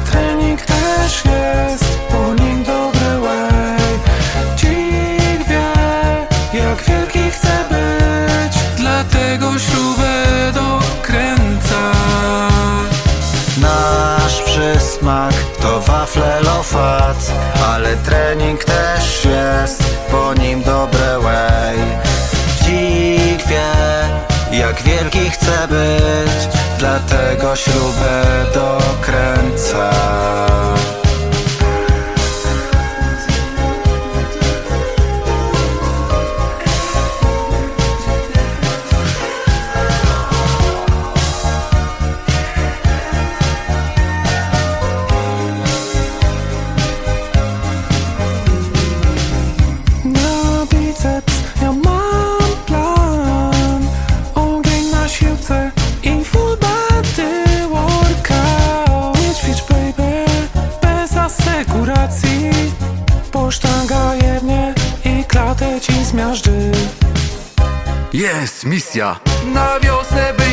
trening też jest po nim dobry way Dzik wie, jak wielki chce być Dlatego śrubę dokręca. Nasz przysmak to wafle lofat Ale trening też jest po nim dobry way Dzik wie, jak wielki chce tego śrubę dokręcam asekuracji Posztanga jednie i klatę ci zmiażdży. Jest misja. Na wiosnę Żyj